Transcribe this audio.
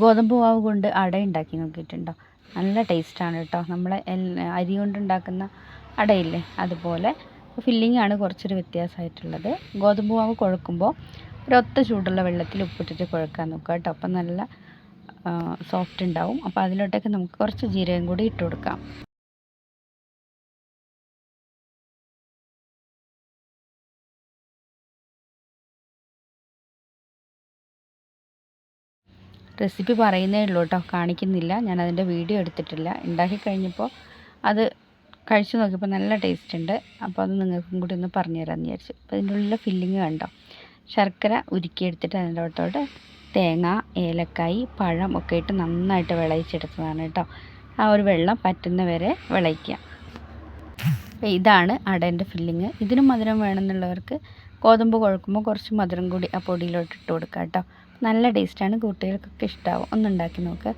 ഗോതമ്പ് മാവ് കൊണ്ട് അട ഉണ്ടാക്കി നോക്കിയിട്ടുണ്ടോ? നല്ല ടേസ്റ്റാണ് കേട്ടോ നമ്മൾ അരി കൊണ്ടുണ്ടാക്കുന്ന അടയില്ലേ? അതുപോലെ ഫില്ലിംഗ് ആണ് കുറച്ചൊരു വ്യത്യാസമായിട്ടുള്ളത്. ഗോതമ്പ് മാവ് കുഴക്കുമ്പോൾ ഒരൊത്ത ചൂടുള്ള വെള്ളത്തിൽ ഉപ്പിട്ടിട്ട് കുഴക്കാൻ നോക്കുക കേട്ടോ അപ്പം നല്ല സോഫ്റ്റ് ഉണ്ടാവും. അപ്പോൾ അതിലോട്ടേക്ക് നമുക്ക് കുറച്ച് ജീരകം കൂടി ഇട്ട് കൊടുക്കാം. റെസിപ്പി പറയുന്നേ ഉള്ളൂ കേട്ടോ. കാണിക്കുന്നില്ല. ഞാൻ അതിന്റെ വീഡിയോ എടുത്തിട്ടില്ല. ഉണ്ടാക്കി കഴിഞ്ഞപ്പോൾ അത് കഴിച്ചു നോക്കിയപ്പോൾ നല്ല ടേസ്റ്റ് ഉണ്ട്. അപ്പോൾ അത് നിങ്ങൾക്കും കൂടി ഒന്ന് പറഞ്ഞു തരാമെന്ന് വിചാരിച്ചു. അപ്പോൾ അതിന്റെ ഉള്ളിലെ ഫില്ലിങ് കണ്ടോ? ശർക്കര ഉരുക്കിയെടുത്തിട്ട് അതിന്റെ അകത്തോട്ട് തേങ്ങ ഏലക്കായി പഴം ഒക്കെ ഇട്ട് നന്നായിട്ട് വിളയിച്ചെടുത്തതാണ് കേട്ടോ. ആ ഒരു വെള്ളം പറ്റുന്ന വരെ വിളയിക്കുക. ഇതാണ് അടേന്റെ ഫില്ലിങ്. ഇതിന് മധുരം വേണമെന്നുള്ളവർക്ക് ഗോതമ്പ് കുഴക്കുമ്പോൾ കുറച്ച് മധുരം കൂടി ആ പൊടിയിലോട്ട് ഇട്ട് കൊടുക്കുക കേട്ടോ. നല്ല ടേസ്റ്റാണ്. കുട്ടികൾക്കൊക്കെ ഇഷ്ടമാവും ഒന്ന് ഉണ്ടാക്കി നോക്കുക